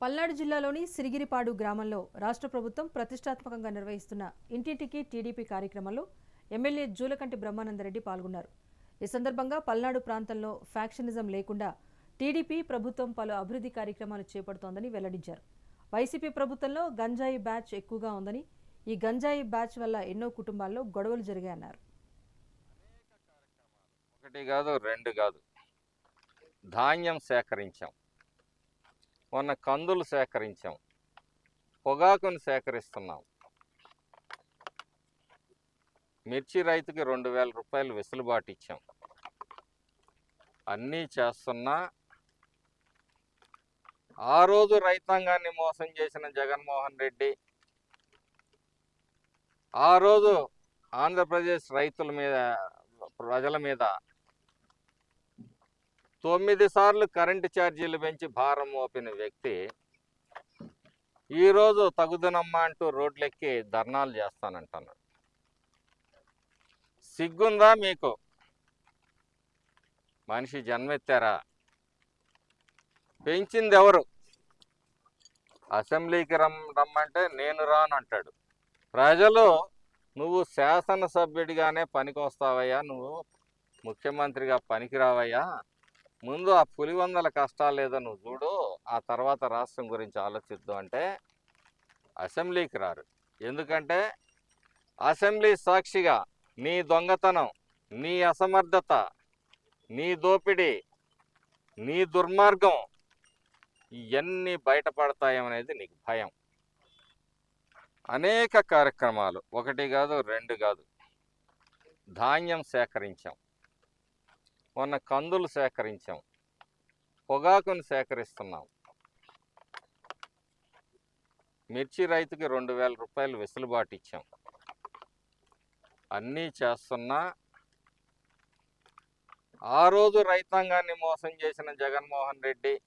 పల్నాడు జిల్లాలోని సిరిగిరిపాడు గ్రామంలో రాష్ట్ర ప్రభుత్వం ప్రతిష్టాత్మకంగా నిర్వహిస్తున్న ఇంటింటికి టీడీపీ కార్యక్రమంలో ఎమ్మెల్యే జూలకంటి బ్రహ్మానందరెడ్డి పాల్గొన్నారు. ఈ సందర్భంగా పల్నాడు ప్రాంతంలో ఫ్యాక్షనిజం లేకుండా టీడీపీ ప్రభుత్వం పలు అభివృద్ధి కార్యక్రమాలు చేపడుతోందని వెల్లడించారు. వైసీపీ ప్రభుత్వంలో గంజాయి బ్యాచ్ ఎక్కువగా ఉందని ఈ గంజాయి బ్యాచ్ వల్ల ఎన్నో కుటుంబాల్లో గొడవలు జరిగాయన్నారు. ఒకటి కాదు రెండు కాదు. ధాన్యం సేకరించాం. మొన్న కందులు సేకరించాం. పొగాకుని సేకరిస్తున్నాం. మిర్చి రైతుకి రెండు వేల రూపాయలు వెసులుబాటు ఇచ్చాం. అన్నీ చేస్తున్నా ఆ రోజు రైతాంగాన్ని మోసం చేసిన జగన్మోహన్ రెడ్డి ఆ రోజు ఆంధ్రప్రదేశ్ రైతుల మీద ప్రజల మీద తొమ్మిది సార్లు కరెంటు ఛార్జీలు పెంచి భారం మోపిన వ్యక్తి ఈరోజు తగుదనమ్మా అంటూ రోడ్లెక్కి ధర్నాలు చేస్తానంటున్నాడు. సిగ్గుందా మీకు? మనిషి జన్మెత్తారా? పెంచింది ఎవరు అసెంబ్లీకి రమ్ రమ్మంటే నేను రాను అంటాడు. ప్రజలు నువ్వు శాసనసభ్యుడిగానే పనికొస్తావయ్యా నువ్వు ముఖ్యమంత్రిగా పనికిరావయ్యా ముందు ఆ పులివందల కష్టాలు ఏదో నువ్వు చూడు ఆ తర్వాత రాష్ట్రం గురించి ఆలోచిద్దాం అంటే అసెంబ్లీకి రారు. ఎందుకంటే అసెంబ్లీ సాక్షిగా నీ దొంగతనం నీ అసమర్థత నీ దోపిడీ నీ దుర్మార్గం ఇవన్నీ బయటపడతాయనేది నీకు భయం. అనేక కార్యక్రమాలు ఒకటి కాదు రెండు కాదు ధాన్యం సేకరించాం. మొన్న కందులు సేకరించాం. పొగాకుని సేకరిస్తున్నాం. మిర్చి రైతుకి రెండు వేల రూపాయలు వెసులుబాటు ఇచ్చాం. అన్నీ చేస్తున్నా ఆ రోజు రైతాంగాన్ని మోసం చేసిన జగన్మోహన్ రెడ్డి